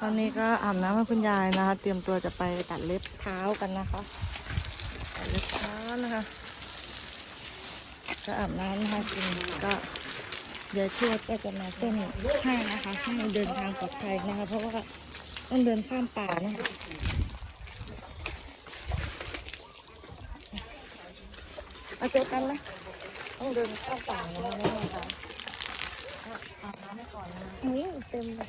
ตอนนี้ก็อาบน้ำให้คุณยายนะคะ เตรียมตัวจะไปตัดเล็บเท้ากันนะคะตัดเล็บเท้านะคะก็อาบน้ำนะคะกินก็เดี๋ยวทวดก็จะมาเต้นให้นะคะให้เดินทางปลอดภัยนะคะ เพราะว่าต้องเดินข้ามป่านะคะเอาเจอกันนะต้องเดินข้ามป่านะคะไม่ต้อารอาบน้ำให้ก่อนนะนี่เต็มเลย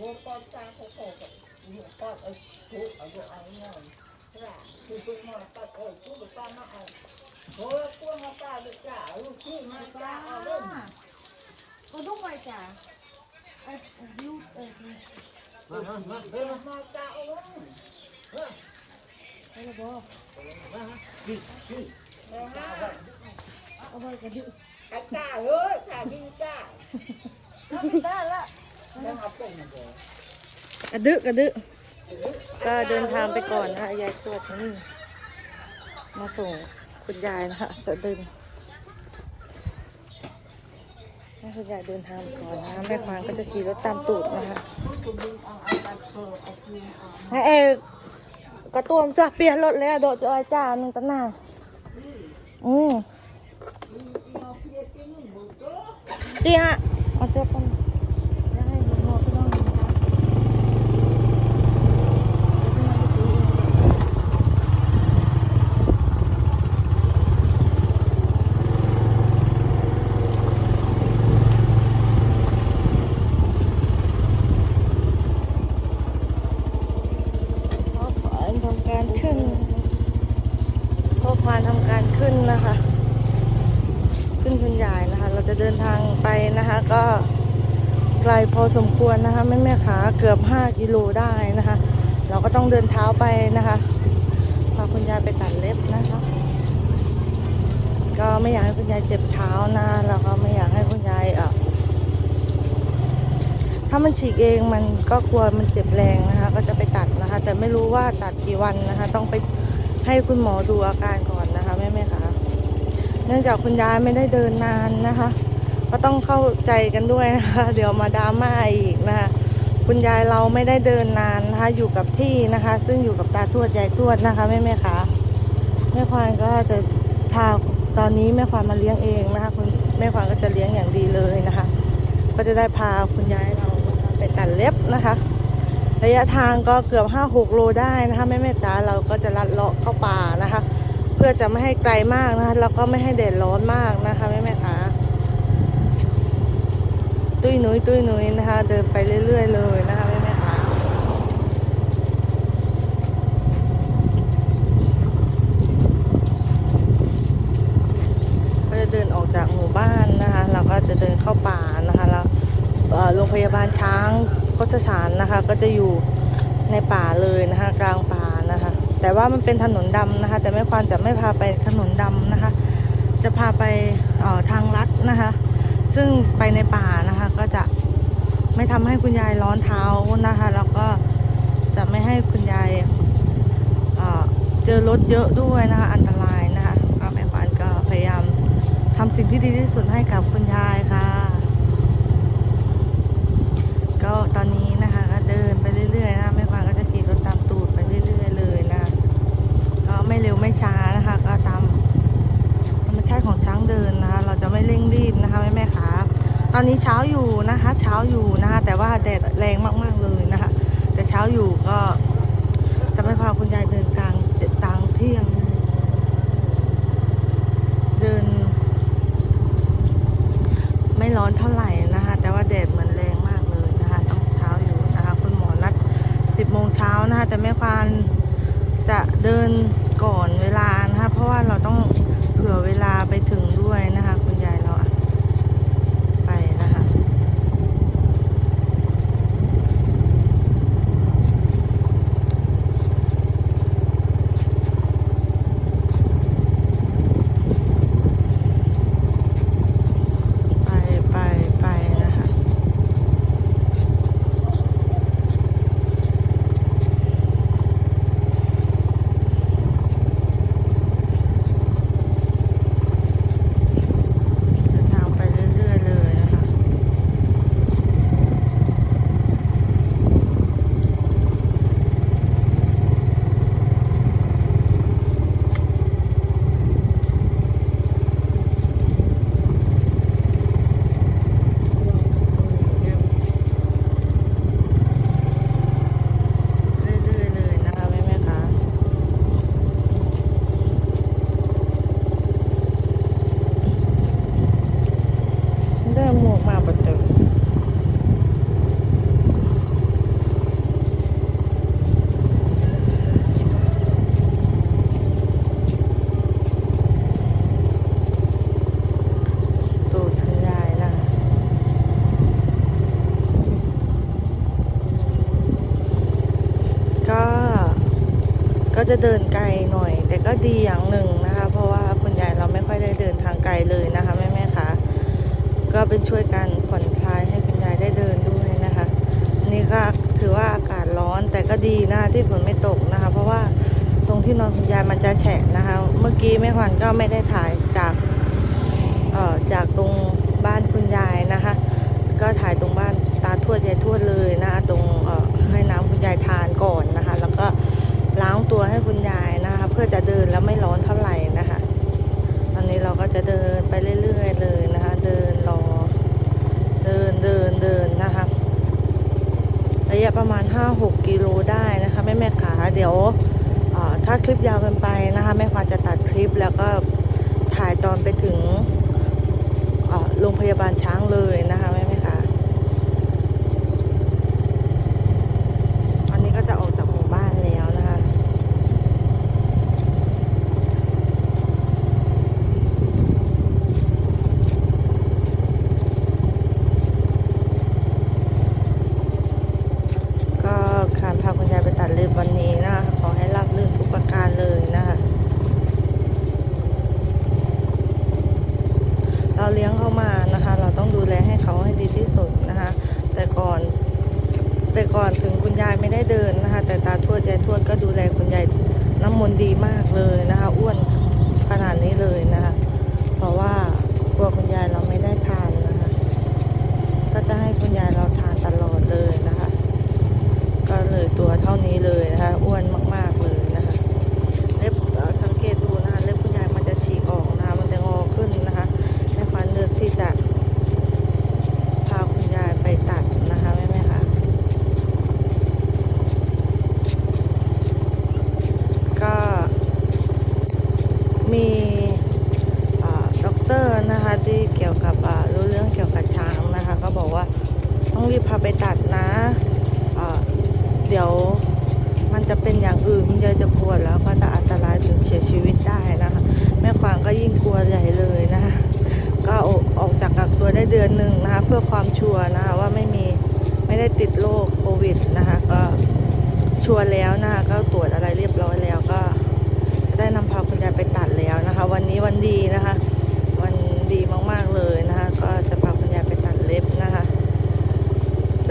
หัวปอดซาโคโคกับหัวปอดเอาทุเอาอยู่เอาเงินคือคุณหมอตัดเอ้ยคุณป้ามาเอาโหกลัวมาตาลูจ้าลูกพี่มาตาเอาเริ่ม Có đúng rồi chả? Ờ, lưu, ờ, thì- มามามาเดินมเอาเริ่ม đây là bố. มามาขึ้นขึ้นเดี๋ยวนะ Ông ơi, cái อจ้าเอ้ยจ้าดีจ้า Nó bị ta lạ. กระดึกระดึก็เดินทางไปก่อนนะคะยายตวจนี่มาส่งคุณยายนะคะจะเดินให้คุณยายเดินทางก่อนนะคะแม่ควานก็จะขี่รถตามตูดนะคะให้เอกกระตุ้มจะเปลี่ยนรถเลยอะโดดจอยจ้าหนึ่งตั้งนานอืมดีฮะมาเจอกันได้ดูโน้ตพี่น้องดูนะคะข้อความทำ การขึ้นข้อความทำการขึ้นนะคะ ขึ้นคุณยายนะคะ เราจะเดินทางไปนะคะ ก็ไกลพอสมควรนะคะแม่แม่ขาเกือบ 5 กิโลได้นะคะ เราก็ต้องเดินเท้าไปนะคะพาคุณยายไปตัดเล็บนะคะ ก็ไม่อยากให้คุณยายเจ็บเท้านะแล้วก็ไม่อยากให้คุณ ถ้ามันฉีกเองมันก็กลัวมันเจ็บแรงนะคะ ก็จะไปตัดนะคะ แต่ไม่รู้ว่าตัดกี่วันนะคะ ต้องไปให้คุณหมอดูอาการก่อนนะคะแม่แม่ขาเนื่องจากคุณยายไม่ได้เดินนานนะคะ ก็ต้องเข้าใจกันด้วยนะคะ เดี๋ยวมาดราม่าอีกนะคะคุณยายเราไม่ได้เดินนานนะคะ อยู่กับที่นะคะ ซึ่งอยู่กับตาทวดยายทวดนะคะแม่แม่คะแม่ควานก็จะพาตอนนี้แม่ควานมาเลี้ยงเองนะคะคุณแม่ควานก็จะเลี้ยงอย่างดีเลยนะคะ ก็จะได้พาคุณยายเรา ไปตัดเล็บนะคะ ระยะทางก็เกือบห้าหกโลได้นะคะแม่แม่จ๋าเราก็จะลัดเลาะเข้าป่านะคะ เพื่อจะไม่ให้ไกลมากนะคะแล้วก็ไม่ให้แดดร้อนมากนะคะแม่แม่คะตุ้ยนุ้ยตุ้ยนุ้ยนะคะ เดินไปเรื่อย ๆ เลยนะคะแม่แม่คะก็จะเดินออกจากหมู่บ้านนะคะ เราก็จะเดินเข้าป่านะคะแล้ว โรงพยาบาลช้างโคชสารนะคะ ก็จะอยู่ในป่าเลยนะคะ กลางป่านะคะ แต่ว่ามันเป็นถนนดำนะคะ แต่แม่ควานจะไม่พาไปถนนดำนะคะ จะพาไปออทางลัดนะคะ ซึ่งไปในป่านะคะ ก็จะไม่ทำให้คุณยายร้อนเท้านะคะ แล้วก็จะไม่ให้คุณยายเออเจอรถเยอะด้วยนะคะ อันตรายนะคะแม่ควานก็พยายามทำสิ่งที่ดีที่สุดให้กับคุณยายค่ะ อนนี้เช้าอยู่นะคะ เช้าอยู่นะคะ แต่ว่าแดดแรงมากๆเลยนะคะ แต่เช้าอยู่ก็จะไม่พาคุณยายเดินกลางเจ็ดกลางเที่ยง เดิน ไม่ร้อนเท่าไหร่นะคะ แต่ว่าแดดเหมือนแรงมากเลยนะคะ ต้องเช้าอยู่นะคะ คุณหมอนัดสิบโมงเช้านะคะ แต่แม่คานจะเดินก่อนเวลานะคะเพราะว่า จะเดินไกลหน่อย แต่ก็ดีอย่างหนึ่งนะคะ เพราะว่าคุณยายเราไม่ค่อยได้เดินทางไกลเลยนะคะแม่แม่คะก็เป็นช่วยกันผ่อนคลายให้คุณยายได้เดินด้วยนะคะ นี่ก็ถือว่าอากาศร้อนแต่ก็ดีนะคะที่ฝนไม่ตกนะคะ เพราะว่าตรงที่นอนคุณยายมันจะแฉะนะคะ เมื่อกี้แม่ขวัญก็ไม่ได้ถ่ายจากเอ่อจากตรงบ้านคุณยายนะคะ ก็ถ่ายตรงบ้านตาทวดยายทวดเลยนะคะตรงเอ่อให้น้ำคุณยายทาน จะเดินไปเรื่อย ๆ เลยนะคะ เดินรอ เดินเดินเดินนะคะระยะประมาณ 5-6 กิโลได้นะคะแม่แม่ขาเดี๋ยวถ้าคลิปยาวเกินไปนะคะแม่ขาจะตัดคลิปแล้วก็ถ่ายตอนไปถึงโรงพยาบาลช้างเลยนะะ ทวดยายทวดก็ดูแลคุณยายน้ำมนต์ดีมากเลย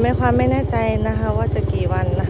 ไม่ความไม่แน่ใจนะคะ ว่าจะกี่วันนะคะ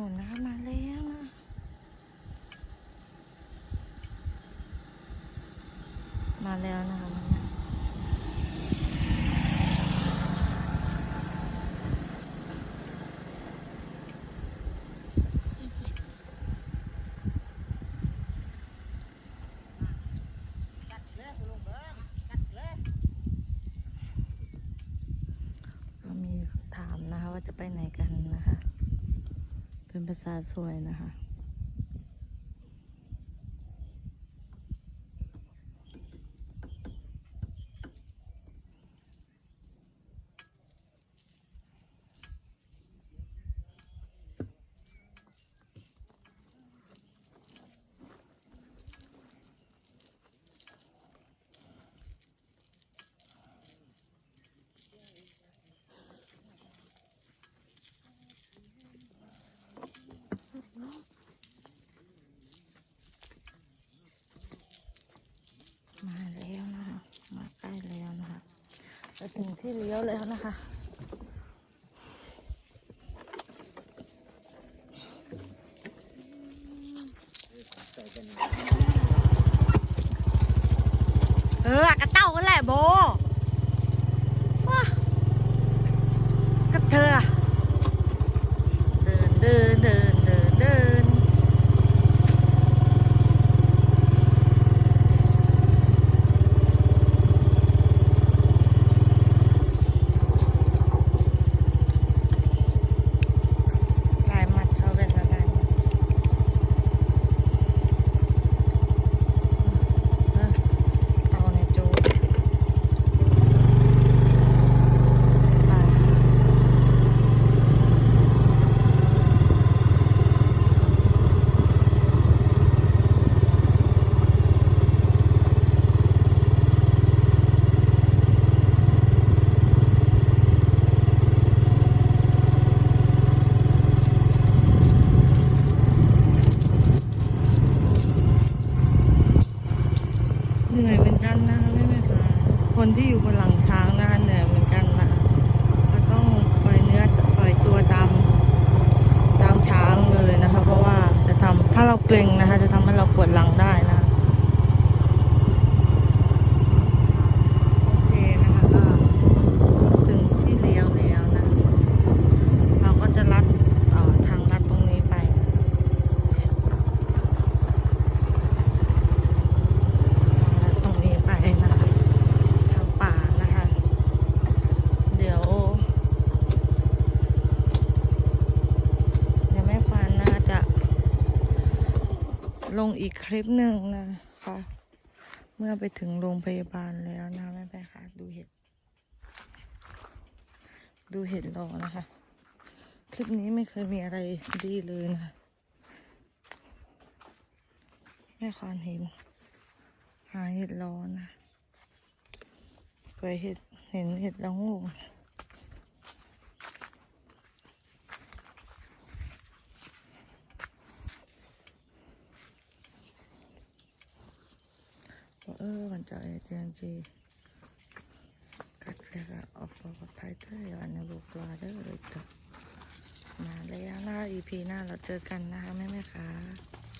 นูนะมาแล้วนะมาแล้วนะคะมาแล้วก็มีถามนะคะว่าจะไปไหนกันนะคะ เป็นภาษาสวยนะคะ มาแล้วนะคะ มาใกล้แล้วนะคะ จะถึงที่เลี้ยวแล้วนะคะเออกระเต้ากันแหละโบว้ากระเธอเดินเดินเดินเดินเดิน ลายมัดชอบเป็นอะไรเตาในจูไปเหนื่อยเหมือนกันนะคะไม่ไม่ค่ะคนที่อยู่บนหลังช้างนะคะเหนื่อยเหมือนกันนะก็ต้องปล่อยเนื้อปล่อยตัวตามตามช้างเลยนะคะ เพราะว่าจะทำ ถ้าเราเกรงนะคะจะทำให้เราปวดหลังได้นะ โอเคนะคะก็ถึงที่เลี้ยวแล้วนะ เราก็จะลัดเอ่อทางลัดตรงนี้ไป ทางลัดตรงนี้ไปนะคะทางป่านะคะ เดี๋ยว เดี๋ยวแม่ควานน่าจะ ลงอีกค ลิปหนึ่งนะคะ เมื่อไปถึงโรงพยาบาลแล้วนะแม่ไปค่ะ ดูเห็ด ดูเห็ดรอนะคะ คลิปนี้ไม่เคยมีอะไรดีเลยนะ แม่ควานเห็น หาเห็ดรอนะไปเห็ดเห็นเห็ดละโงูเอ อมันจะเอเจียงจีกัดแค่ก็ออกปลอดภัยเทอร์อย่าอันบุกลาเด้อเลยจ้ะมาแล้วนะ EP หน้าเราเจอกันนะคะแม่แม่ค่ะ